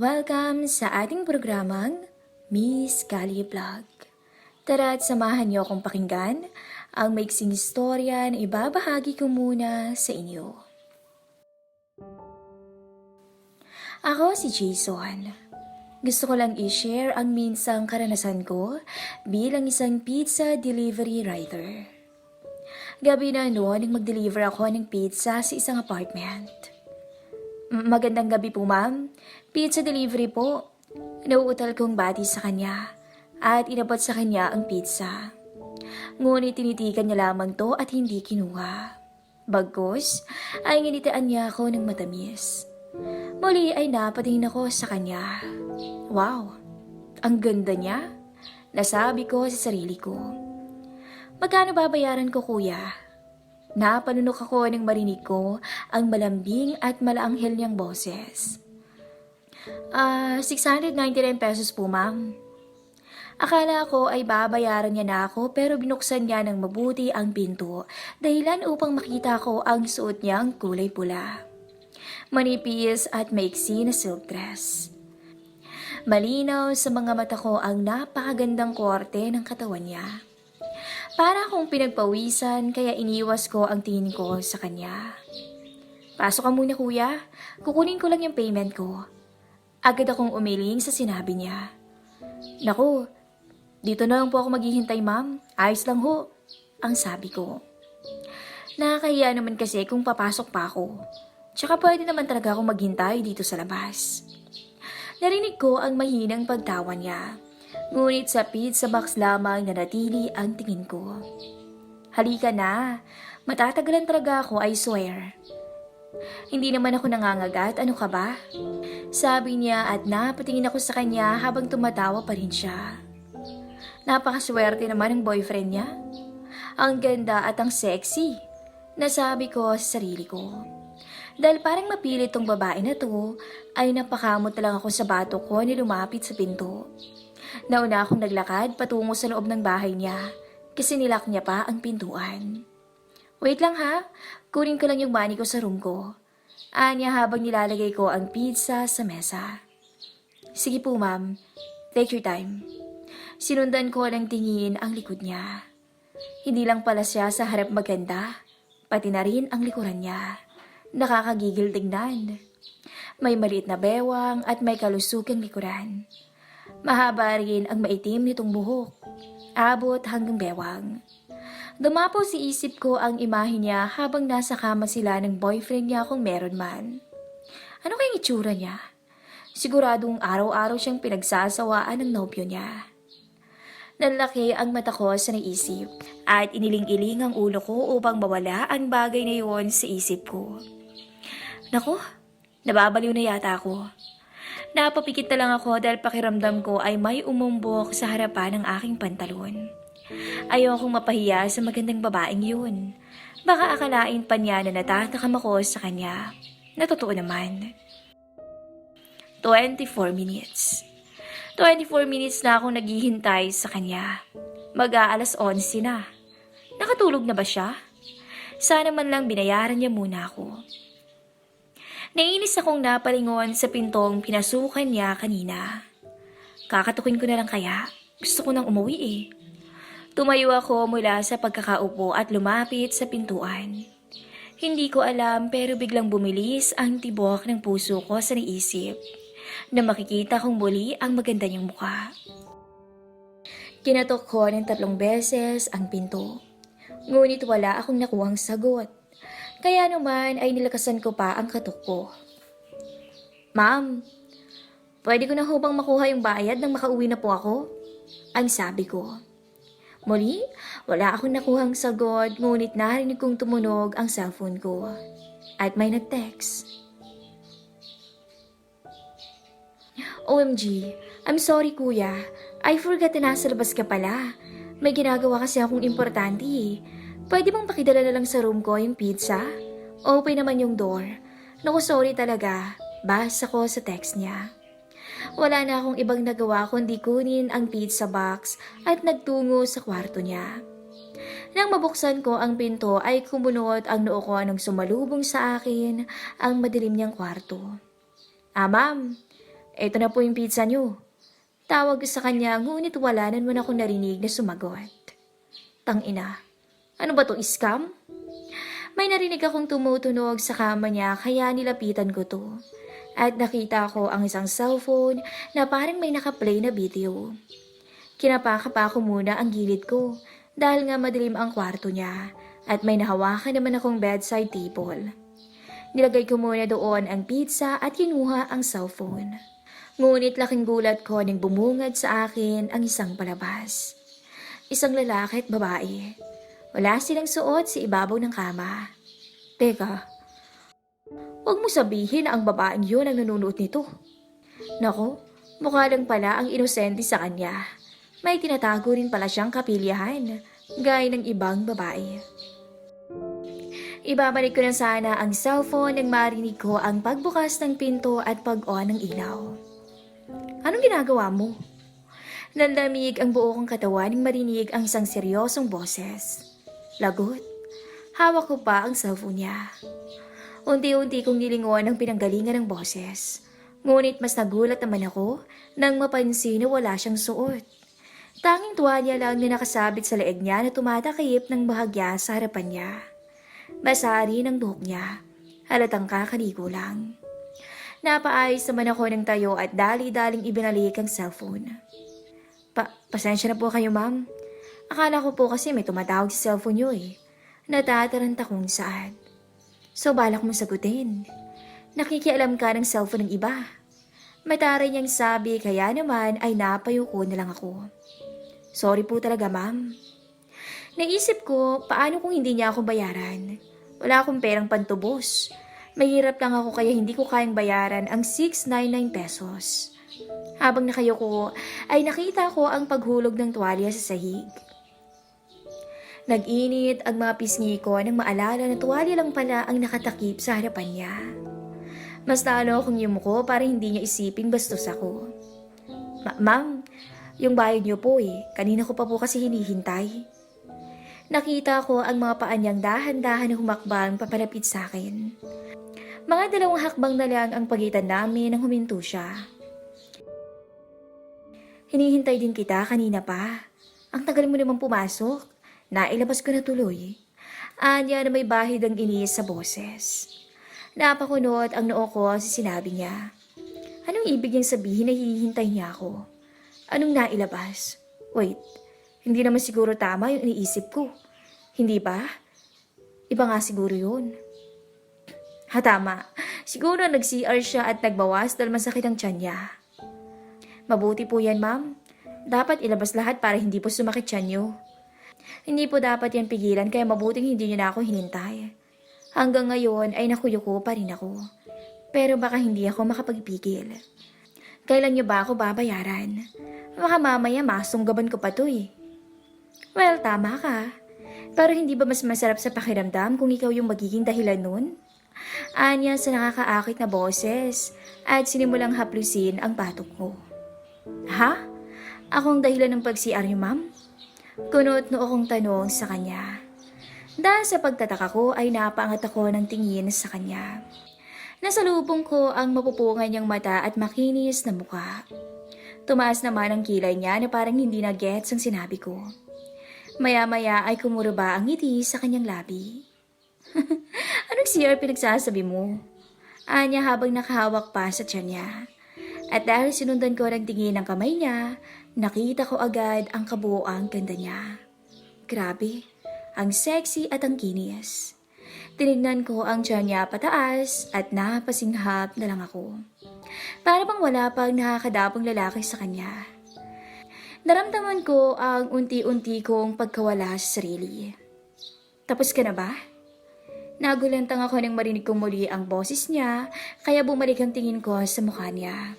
Welcome sa ating programang Miss Kali Vlog. Tara at samahan niyo akong pakinggan ang maiksing istorya na ibabahagi ko muna sa inyo. Ako si Jason. Gusto ko lang i-share ang minsang karanasan ko bilang isang pizza delivery rider. Gabi na noon nang mag-deliver ako ng pizza sa isang apartment. Magandang gabi po ma'am. Pizza delivery po. Nauutal kong bati sa kanya at inabot sa kanya ang pizza. Ngunit tinitigan niya lamang to at hindi kinuha. Bagkus ay nginitaan niya ako ng matamis. Muli ay napatingin ako sa kanya. Wow, ang ganda niya. Nasabi ko sa sarili ko. Magkano babayaran ko kuya? Napanunok ako nang marinig ko ang malambing at malaanghel niyang boses. Ah, 699 pesos po ma'am. Akala ko ay babayaran niya na ako pero binuksan niya ng mabuti ang pinto dahilan upang makita ko ang suot niyang kulay pula. Manipis at maiksi na silk dress. Malinaw sa mga mata ko ang napakagandang korte ng katawan niya. Para akong pinagpawisan kaya iniwas ko ang tingin ko sa kanya. Pasok ka muna kuya, kukunin ko lang yung payment ko. Agad akong umiling sa sinabi niya. Naku, dito na lang po ako maghihintay ma'am. Ayos lang ho. Ang sabi ko. Nakakahiya naman kasi kung papasok pa ako. Tsaka pwede naman talaga akong maghintay dito sa labas. Narinig ko ang mahinang pagtawa niya. Ngunit sa pizza box lamang na natili ang tingin ko. Halika na. Matatagalan talaga ako, I swear. Hindi naman ako nangangagat, ano ka ba? Sabi niya at napatingin ako sa kanya habang tumatawa pa rin siya. Napakaswerte naman ng boyfriend niya. Ang ganda at ang sexy. Nasabi ko sa sarili ko. Dahil parang mapilit tong babae na to, ay napakamot na lang ako sa bato ko ni lumapit sa pinto. Nauna akong naglakad patungo sa loob ng bahay niya kasi nilak niya pa ang pintuan. Wait lang ha, kunin ko lang yung money ko sa room ko. Anya habang nilalagay ko ang pizza sa mesa. Sige po ma'am, take your time. Sinundan ko ng tingin ang likod niya. Hindi lang pala siya sa harap maganda, pati na rin ang likuran niya. Nakakagigil tingnan. May maliit na bewang at may kalusukang likuran. Mahaba rin ang maitim nitong buhok. Abot hanggang bewang. Dumapo si isip ko ang imahe niya habang nasa kama sila ng boyfriend niya kung meron man. Ano kayang itsura niya? Siguradong araw-araw siyang pinagsasawaan ng nobyo niya. Nanlaki ang mata ko sa naisip at iniling-iling ang ulo ko upang mawala ang bagay na iyon sa isip ko. Naku, nababaliw na yata ako. Napapikit na lang ako dahil pakiramdam ko ay may umumbok sa harapan ng aking pantalon. Ayokong mapahiya sa magandang babaeng yun. Baka akalain pa niya na natatakam ako sa kanya. Natotoo naman. 24 minutes. 24 minutes na akong naghihintay sa kanya. Mag-aalas 11 na. Nakatulog na ba siya? Sana man lang binayaran niya muna ako. Nainis akong napalingon sa pintong pinasukan niya kanina. Kakatukin ko na lang kaya. Gusto ko nang umuwi eh. Tumayo ako mula sa pagkakaupo at lumapit sa pintuan. Hindi ko alam pero biglang bumilis ang tibok ng puso ko sa naisip na makikita kong muli ang maganda niyang mukha. Kinatok ko ng tatlong beses ang pinto. Ngunit wala akong nakuhang sagot. Kaya naman ay nilakasan ko pa ang katok ko. Ma'am, pwede ko na ho bang makuha yung bayad nang makauwi na po ako? Ang sabi ko. Muli, wala akong nakuhang sagot ngunit narinig kong tumunog ang cellphone ko. At may nag-text. OMG, I'm sorry kuya. I forgot na nasa labas ka pala. May ginagawa kasi akong importante eh. Pwede bang pakidala na lang sa room ko yung pizza? Open naman yung door. Naku, sorry talaga. Basa ko sa text niya. Wala na akong ibang nagawa kundi kunin ang pizza box at nagtungo sa kwarto niya. Nang mabuksan ko ang pinto ay kumunot ang noo ko nung sumalubong sa akin ang madilim niyang kwarto. Ah, ma'am, eto na po yung pizza niyo. Tawag sa kanya, ngunit wala naman akong narinig na sumagot. Tangina, ano ba to, scam? May narinig akong tumutunog sa kama niya kaya nilapitan ko to. At nakita ko ang isang cellphone na parang may nakaplay na video. Kinapaka pa ako muna ang gilid ko dahil nga madilim ang kwarto niya at may nahawakan naman akong bedside table. Nilagay ko muna doon ang pizza at kinuha ang cellphone. Ngunit laking gulat ko nang bumungad sa akin ang isang palabas. Isang lalaki at babae. Wala silang suot sa ibabaw ng kama. Teka, huwag mo sabihin na ang babaeng yun ang nanonood nito. Nako, mukha lang pala ang inosente sa kanya. May tinatago rin pala siyang kapilyahan, gaya ng ibang babae. Ibabalik ko na sana ang cellphone nang marinig ko ang pagbukas ng pinto at pag-on ng ilaw. Anong ginagawa mo? Nanlamig ang buo kong katawan nang marinig ang isang seryosong boses. Lagot. Hawak ko pa ang cellphone niya. Unti-unti kong nilingon ang pinanggalingan ng boses. Ngunit mas nagulat naman ako nang mapansin na wala siyang suot. Tanging tuwalya lang na nakasabit sa leeg niya na tumatakip ng bahagya sa harapan niya. Basari ng buhok niya. Halatang kakaligo lang. Napaayos naman ako ng tayo at dali-daling ibinalik ang cellphone. Pa pasensya na po kayo ma'am. Akala ko po kasi may tumatawag sa cellphone niyo eh. Natataranta kung saan. So balak mo sagutin. Nakikialam ka ng cellphone ng iba. Mataray niyang sabi kaya naman ay napayuko na lang ako. Sorry po talaga ma'am. Naisip ko paano kung hindi niya ako bayaran. Wala akong perang pantubos. Mahirap lang ako kaya hindi ko kayang bayaran ang 699 pesos. Habang nakayo ko, ay nakita ko ang paghulog ng tuwalya sa sahig. Nag-init ang mga pisngi ko nang maalala na tuwalya lang pala ang nakatakip sa harapan niya. Mas lalo akong yumuko para hindi niya isiping bastos ako. Ma- Ma'am, yung bayad niyo po eh. Kanina ko pa po kasi hinihintay. Nakita ko ang mga paa niyang dahan-dahan humakbang papalapit sa akin. Mga dalawang hakbang na lang ang pagitan namin nang huminto siya. Hinihintay din kita kanina pa. Ang tagal mo naman pumasok. Nailabas ko na tuloy. Anya na may bahid ang inis sa boses. Napakunot ang noo ko sa sinabi niya. Anong ibig niyang sabihin na hinihintay niya ako? Anong nailabas? Wait, hindi naman siguro tama yung iniisip ko. Hindi ba? Iba nga siguro yun. Ha, tama. Siguro nag-CR siya at nagbawas dahil masakit ang tiyan niya. Mabuti po yan, ma'am. Dapat ilabas lahat para hindi po sumakit tiyan niyo. Hindi po dapat yan pigilan kaya mabuting hindi niyo na ako hinintay. Hanggang ngayon ay nakuyuko pa rin ako. Pero baka hindi ako makapagpigil. Kailan niyo ba ako babayaran? Baka mamaya masunggaban ko pa to eh. Well, tama ka. Pero hindi ba mas masarap sa pakiramdam kung ikaw yung magiging dahilan nun? Anya sa nakakaakit na boses at sinimulang haplusin ang batok ko. Ha? Akong dahilan ng pag-CR niyo, ma'am? Kunot no akong tanong sa kanya. Dahil sa pagtataka ko ay napaangat ako ng tingin sa kanya. Nasa lubong ko ang mapupungan niyang mata at makinis na mukha. Tumaas naman ang kilay niya na parang hindi na gets ang sinabi ko. Maya-maya ay kumuraba ang ngiti sa kanyang labi. Anong CR pinagsasabi mo? Anya habang nakahawak pa sa tiyan niya. At dahil sinundan ko ng tingin ng kamay niya, nakita ko agad ang kabuoang ganda niya. Grabe, ang sexy at ang kinis. Tinignan ko ang tiyan niya pataas at napasinghap na lang ako. Para bang wala pang nakakadapong lalaki sa kanya. Naramdaman ko ang unti-unti kong pagkawala sa sarili. Tapos ka na ba? Nagulantang ako nang marinig ko muli ang boses niya, kaya bumalik ang tingin ko sa mukha niya.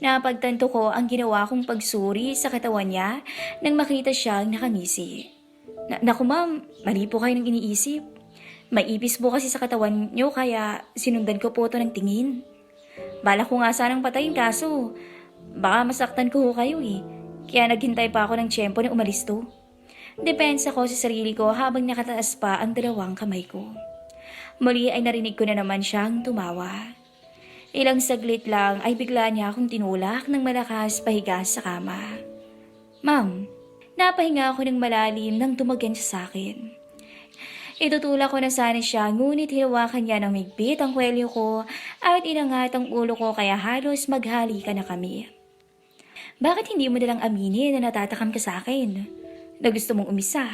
Napagtanto ko ang ginawa kong pagsuri sa katawan niya nang makita siyang nakangisi. Na Naku ma'am, mali po kayo ng iniisip. May ipis po kasi sa katawan niyo kaya sinundan ko po ito ng tingin. Bala ko nga sanang patayin kaso baka masaktan ko kayo eh. Kaya naghintay pa ako ng tiyempo na umalis to. Depensa ko sa sarili ko habang nakataas pa ang dalawang kamay ko. Muli ay narinig ko na naman siyang tumawa. Ilang saglit lang ay bigla niya akong tinulak ng malakas pahiga sa kama. Ma'am, napahinga ako ng malalim nang tumagan siya sa akin. Itutulak ko na sana siya ngunit hinawakan niya ng migpit ang kwelyo ko at inangat ang ulo ko kaya halos maghalikan na kami. Bakit hindi mo nalang aminin na natatakam ka sa akin? Na gusto mong umisa?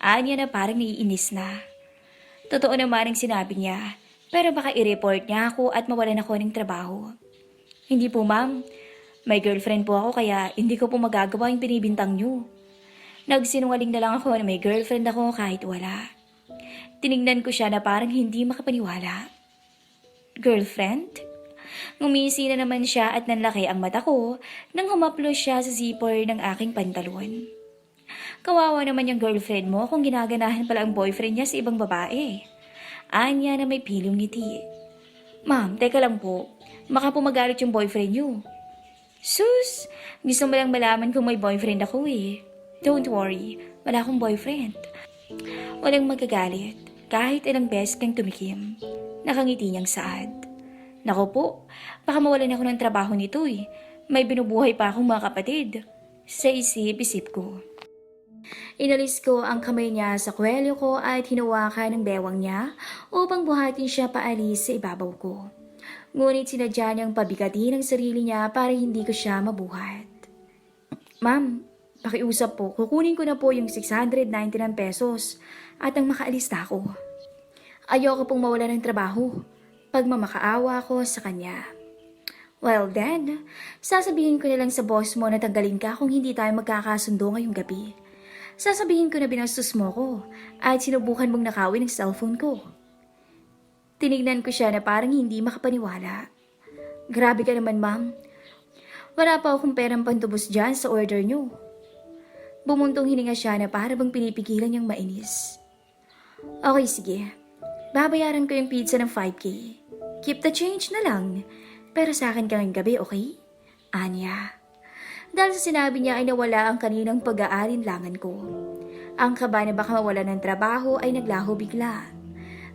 Anya na parang naiinis na. Totoo naman ang sinabi niya, pero baka i-report niya ako at mawalan ako ng trabaho. Hindi po ma'am, may girlfriend po ako kaya hindi ko po magagawa yung binibintang niyo. Nagsinungaling na lang ako na may girlfriend ako kahit wala. Tinignan ko siya na parang hindi makapaniwala. Girlfriend? Ngumisi na naman siya at nanlaki ang mata ko nang humaplo siya sa zipper ng aking pantalon. Kawawa naman yung girlfriend mo kung ginaganahan pala ang boyfriend niya sa ibang babae. Anya na may pilong ngiti. Ma'am, teka lang po. Magalit yung boyfriend niyo. Sus, gusto mo lang malaman kung may boyfriend ako eh. Don't worry, wala akong boyfriend. Walang magagalit, kahit ilang beses kang tumikim. Nakangiti niyang saad. Nako po, baka mawalan ako ng trabaho nito eh. May binubuhay pa akong mga kapatid. Sa isip-isip ko. Inalis ko ang kamay niya sa kwelyo ko at hinawakan ng bewang niya upang buhatin siya paalis sa ibabaw ko. Ngunit sinadya niyang pabigatin ang sarili niya para hindi ko siya mabuhat. Ma'am, pakiusap po, kukunin ko na po yung 699 pesos at ang makaalis na ako. Ayoko pong mawala ng trabaho. Pagmamakaawa ko sa kanya. Well then, sasabihin ko na lang sa boss mo na tanggalin ka kung hindi tayo magkakasundo ngayong gabi. Sasabihin ko na binastos mo ko at sinubukan mong nakawin ang cellphone ko. Tinignan ko siya na parang hindi makapaniwala. Grabe ka naman, ma'am. Wala pa akong perang pantubos dyan sa order niyo. Bumuntong hininga siya na para bang pinipigilan niyang mainis. Okay, sige. Babayaran ko yung pizza ng 5K. Keep the change na lang. Pero sa akin kang gabi, okay? Anya. Dahil sa sinabi niya ay nawala ang kaninang pag-aalinlangan ko. Ang kaba na baka mawala ng trabaho ay naglaho bigla.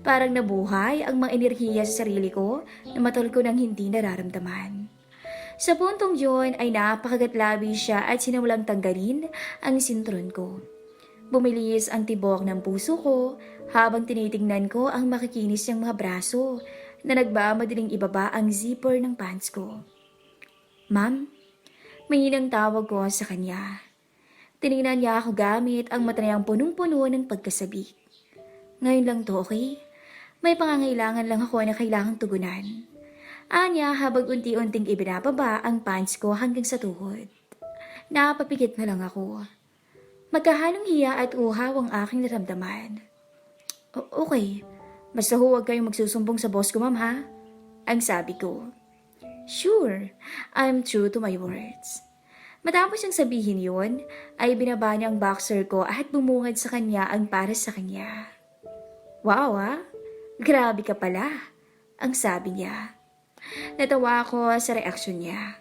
Parang nabuhay ang mga enerhiya sa sarili ko na matal ko nang hindi nararamdaman. Sa puntong yun ay napakagatlabi siya at sinamulang tanggalin ang sintron ko. Bumilis ang tibok ng puso ko habang tinitingnan ko ang makikinis niyang mga braso na nagmamadaling ibaba ang zipper ng pants ko. Ma'am, may inang tawag ko sa kanya. Tinignan niya ako gamit ang mata niyang punong-puno ng pagkasabik. Ngayon lang to, okay? May pangangailangan lang ako na kailangang tugunan. Anya habang unti-unting ibinababa ang pants ko hanggang sa tuhod. Napapikit na lang ako. Magkahalong hiya at uhaw ang aking naramdaman. O- okay, basta huwag kayong magsusumbong sa boss ko, ma'am, ha? Ang sabi ko. Sure, I'm true to my words. Matapos niyang sabihin yun, ay binaba niya ang boxer ko at bumungad sa kanya ang para sa kanya. Wow, ah! Grabe ka pala, ang sabi niya. Natawa ako sa reaksyon niya.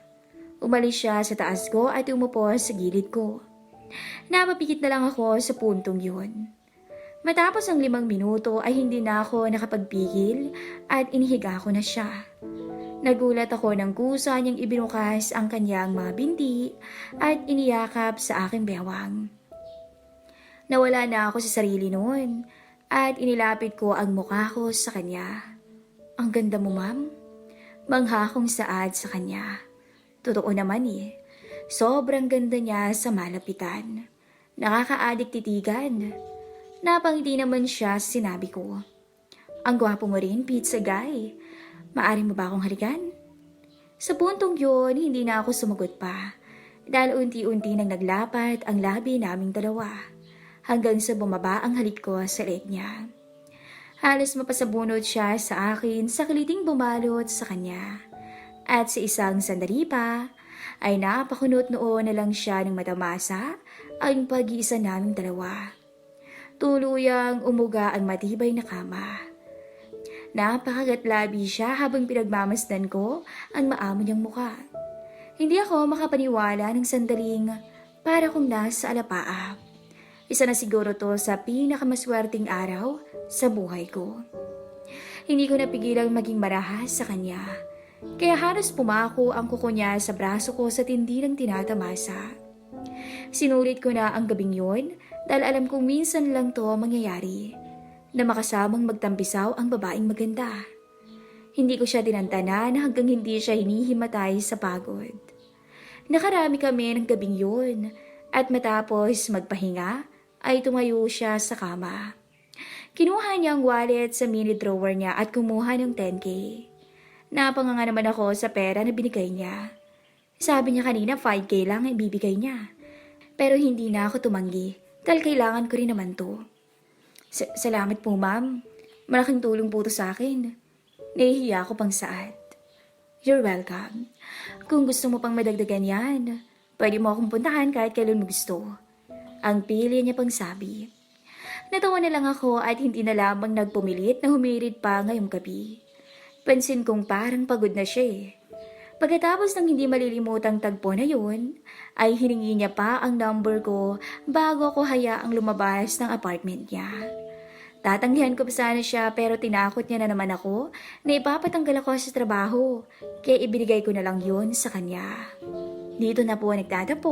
Umalis siya sa taas ko at umupo sa gilid ko. Napapikit na lang ako sa puntong yun. Matapos ang limang minuto ay hindi na ako nakapagpigil at inihiga ko na siya. Nagulat ako ng kusa niyang ibinukas ang kanyang mga binti at iniyakap sa aking bewang. Nawala na ako sa sarili noon at inilapit ko ang mukha ko sa kanya. Ang ganda mo, ma'am. Mangha akong saad sa kanya. Totoo naman eh. Sobrang ganda niya sa malapitan. Nakakaadik titigan. Napangiti naman siya sinabi ko. Ang gwapo mo rin, pizza guy. Maari mo ba akong halikan? Sa puntong yun, hindi na ako sumagot pa. Dahil unti-unti nang naglapat ang labi naming dalawa. Hanggang sa bumaba ang halik ko sa leeg niya. Halos mapasabunod siya sa akin sa kiliting bumalot sa kanya. At sa isang sandali pa, ay napakunot noon na lang siya ng matamasa ang pag-iisa naming dalawa. Tuluyang umuga ang matibay na kama. Napakagatlabi siya habang pinagmamasdan ko ang maamo niyang muka. Hindi ako makapaniwala ng sandaling para kong nasa alapaap. Isa na siguro to sa pinakamaswerteng araw sa buhay ko. Hindi ko napigilang maging marahas sa kanya kaya halos pumako ang kuko niya sa braso ko sa tindi ng tinatamasa. Sinulit ko na ang gabing yun dahil alam kong minsan lang to mangyayari na makasamang magtampisaw ang babaeng maganda. Hindi ko siya dinantanan hanggang hindi siya hinihimatay sa pagod. Nakarami kami ng gabing yun at matapos magpahinga ay tumayo siya sa kama. Kinuha niya ang wallet sa mini drawer niya at kumuha ng 10k. Napanganga naman ako sa pera na binigay niya. Sabi niya kanina 5k lang ang ibibigay niya. Pero hindi na ako tumanggi dahil kailangan ko rin naman to. Sa- salamat po ma'am. Malaking tulong po to sa akin. Nahihiya ako pang saat. You're welcome. Kung gusto mo pang madagdagan yan, pwede mo akong puntahan kahit kailan mo gusto. Ang pili niya pang sabi. Natawa na lang ako at hindi na lamang nagpumilit na humirit pa ngayong gabi. Pansin kong parang pagod na siya eh. Pagkatapos ng hindi malilimutang tagpo na yun, ay hiningi niya pa ang number ko bago ako hayaang lumabas ng apartment niya. Tatanggihan ko pa sana siya pero tinakot niya na naman ako na ipapatanggal ako sa trabaho, kaya ibinigay ko na lang yun sa kanya. Dito na po nagtatapo